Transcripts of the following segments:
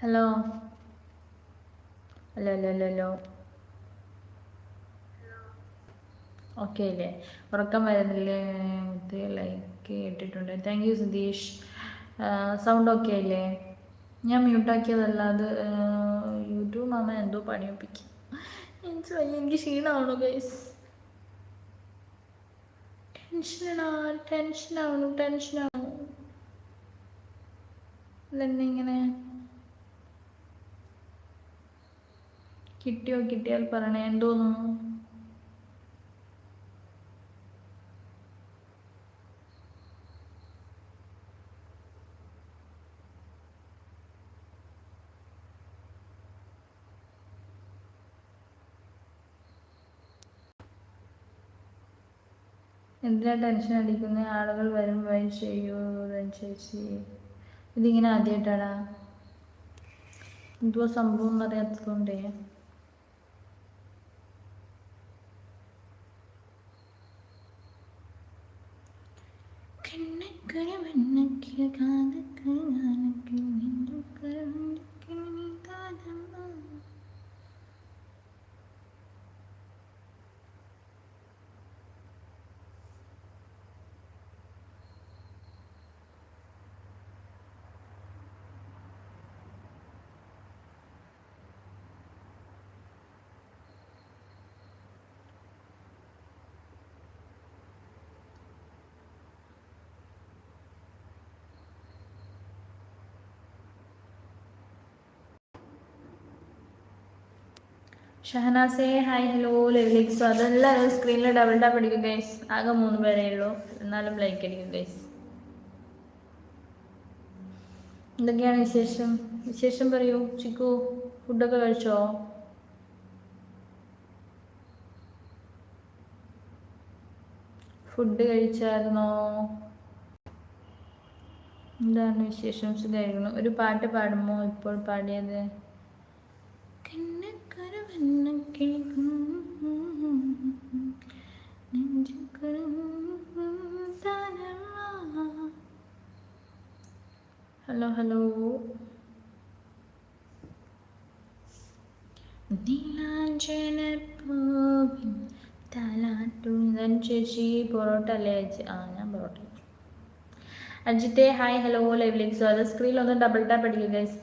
Hello. Hello hello hello hello. Okay അല്ലേ ഉറക്കം വരുന്നില്ലേ? ഇത് ലൈക്ക് ഇട്ടിട്ടുണ്ട് thank you Sudheesh. Sound okay അല്ലേ ഞാൻ മ്യൂട്ടാക്കിയതല്ല അത് യൂട്യൂബ് മാമ എന്തോ പണിയൊപ്പിക്കും എനിക്ക് വയ്യ എനിക്ക് ക്ഷീണമാണോ ഗൈസ് ടെൻഷനാ ടെൻഷനാവണു ടെൻഷനാവണു ഇതെന്നെ ഇങ്ങനെ കിട്ടിയോ കിട്ടിയാൽ പറയണേ എന്തോന്നു? എന്തിനാ ടെൻഷൻ അടിക്കുന്ന? ആളുകൾ വരും ചെയ്യൂ ചേച്ചി. ഇതിങ്ങനെ ആദ്യമായിട്ടാടാ എന്തുവാ സംഭവം എന്നറിയാത്തതുകൊണ്ടേ. கண்ணக்கரவண்ணக்கில் காதக்கரவண்ணக்கில் காதம் ഷഹനാസേ ഹായ് ഹലോ ലെവിലേക്ക് സ്വാഗതം. സ്ക്രീനിൽ ഡബിൾ ടാപ്പ് അടിക്കും ഗൈസ് ആകെ മൂന്ന് പേരേ ഉള്ളൂ. എന്നാലും ലൈക്ക് അടിക്കും ഗൈസ് എന്തൊക്കെയാണ് വിശേഷം? വിശേഷം പറയൂ. ചിക്കു ഫുഡൊക്കെ കഴിച്ചോ? ഫുഡ് കഴിച്ചായിരുന്നോ? എന്താണ് വിശേഷം? സുഖമായിരിക്കണം ഒരു പാട്ട് പാടുമോ? ഇപ്പോൾ പാടിയത്? Hello hello. നീലാഞ്ചനപ്പൂവിൻ തലാട്ടു ഇതാണ് ചേച്ചി പൊറോട്ട അല്ലേ ആ ഞാൻ പൊറോട്ട. അജിത്തെ ഹായ് ഹലോ ലൈവിലേക്ക് സ്വാഗതം സ്ക്രീനിൽ ഒന്ന് ഡബിൾ ടാപ്പ് അടിക്കുക ഗൈസ്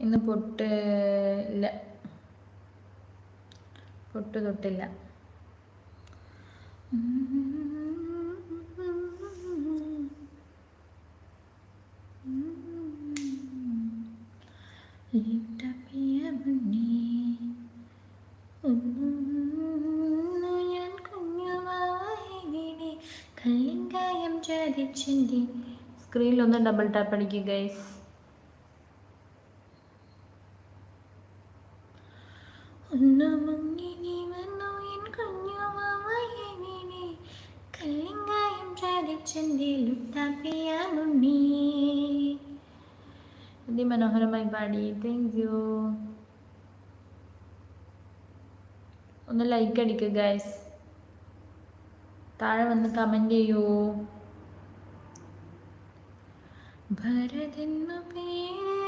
ഇന്ന് പൊട്ട് ഇല്ല പൊട്ട് തൊട്ടില്ല. സ്ക്രീനിലൊന്ന് ഡബിൾ ടാപ്പ് അടിക്കുക ഗൈസ് ഒന്ന് മുങ്ങി നീ വന്നു എൻ കുഞ്ഞുമാവയവിടെ കല്ലിങ്കായം ചതിച്ചെന്റെ ലുട്ടാപ്പിയാലുണ്ണി അതിമനോഹരമായി പാടി. താങ്ക് യു ഒന്ന് ലൈക്ക് അടിക്കുക ഗൈസ് താഴെ വന്ന് കമന്റ് ചെയ്യൂ. ഭരതെന്നു പേര്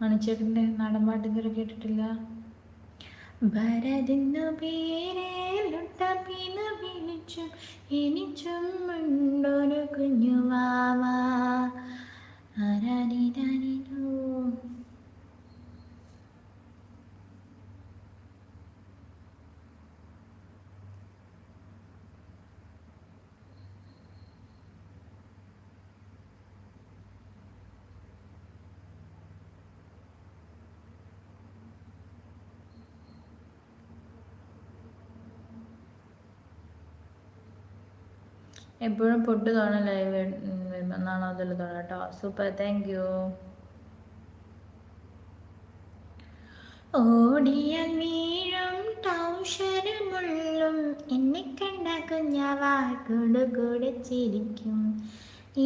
മണിച്ചേട്ടന്റെ നാടൻ പാട്ട് ഇതുവരെ കേട്ടിട്ടില്ല ഭരതിന്നു പേരേലുട്ടപ്പിന്ന് വിളിച്ചും എനിച്ചും ഉണ്ടൊരു കുഞ്ഞു വാവാ. എപ്പോഴും പൊട്ട് തോന്നണം ലൈവ് വരുമ്പോൾ എന്നാണോ അതിൽ തോന്നുക കേട്ടോ സൂപ്പർ താങ്ക് യു ഓടിയ വീഴും ടൗഷറിൽ മുള്ളും. എന്നെ കണ്ട കുഞ്ഞാവാ കൂടെ ചിരിക്കും.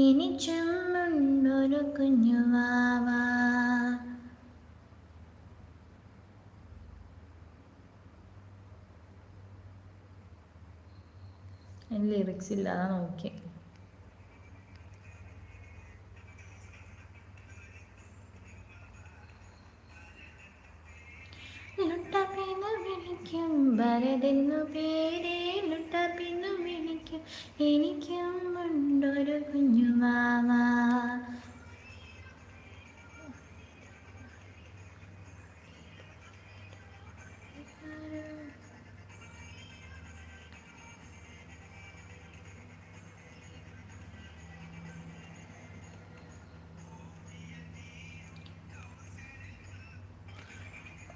ഇനി ചുമ്മുണ്ടൊരു കുഞ്ഞുവാവാ ലിറിക്സ് ഇല്ലാതെ നോക്കി. ലുട്ടപ്പിന്നു വിളിക്കും ഭരതെന്നു പേരെ ലുട്ടപ്പിന്നു വിളിക്കും എനിക്കും ഉണ്ടൊരു കുഞ്ഞുമാവാ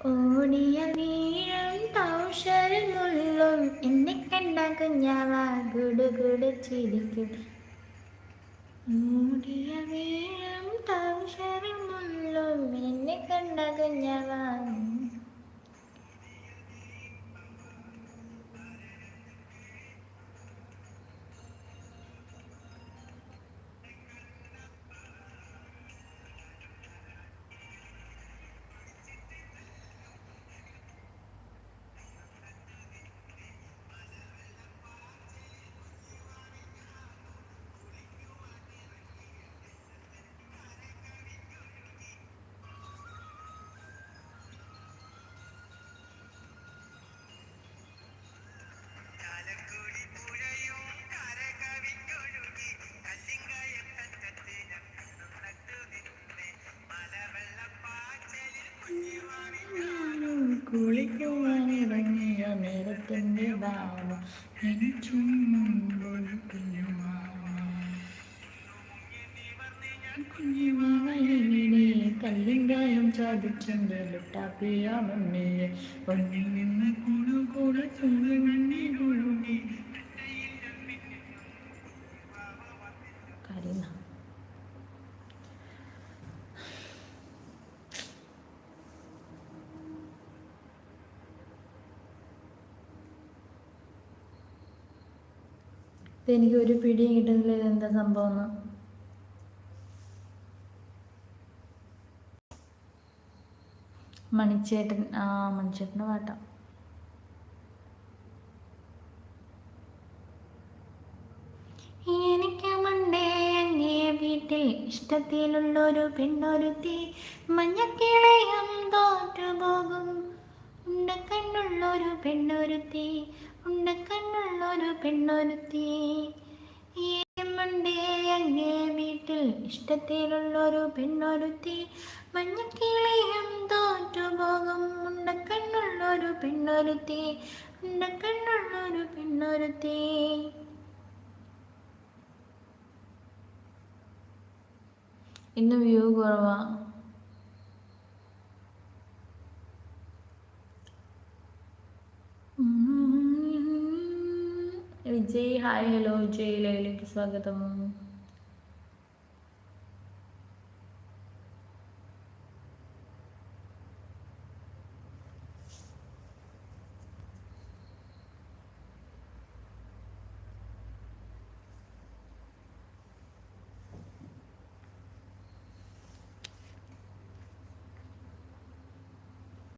ഓടിയ വീഴും തൗഷറിൽ മുള്ളും എന്നെ കണ്ട കുഞ്ഞാവ ഗുഡു ചിരിക്കും. ഓടിയ വീഴും തൗഷറിൽ മുള്ളും എന്നെ കണ്ട കുഞ്ഞാവ കുഞ്ഞുമാവയുടെ കല്ലിങ്കായം ചാദിച്ചെന്റെ ലുട്ടാപ്പിയ നിന്ന് ഒന്നിന്ന് കൂടെ കൂടെ കരീന ഇതെനിക്ക് ഒരു പിടിയും കിട്ടുന്നില്ല ഇതെന്താ സംഭവം മണിച്ചേട്ടൻ ആ മണിച്ചേട്ടന്റെ പാട്ടാ. എനിക്ക് മണ്ടേ അങ്ങേ വീട്ടിൽ ഇഷ്ടത്തിലുള്ളൊരു പെണ്ണൊരുത്തി. മഞ്ഞക്കിളയും തോറ്റുപോകും. ഉണ്ടക്കണ്ണുള്ളൊരു പെണ്ണൊരുത്തി. ഉണ്ടക്കണ്ണുള്ളൊരു പെണ്ണൊരുത്തി. മണ്ടേ അങ്ങേ വീട്ടിൽ ഇഷ്ടത്തിലുള്ളൊരു പെണ്ണൊരുത്തി. മഞ്ഞക്കിളിയും തോറ്റുപോകും. ഉണ്ടക്കണ്ണുള്ളൊരു പെണ്ണൊരുത്തി. ഉണ്ടക്കണ്ണുള്ളൊരു പെണ്ണൊരുത്തി. ഇന്ന് വ്യൂ കുറവാ. വിജയ് ഹായ് ഹലോ വിജയ് ലൈലേക്ക് സ്വാഗതം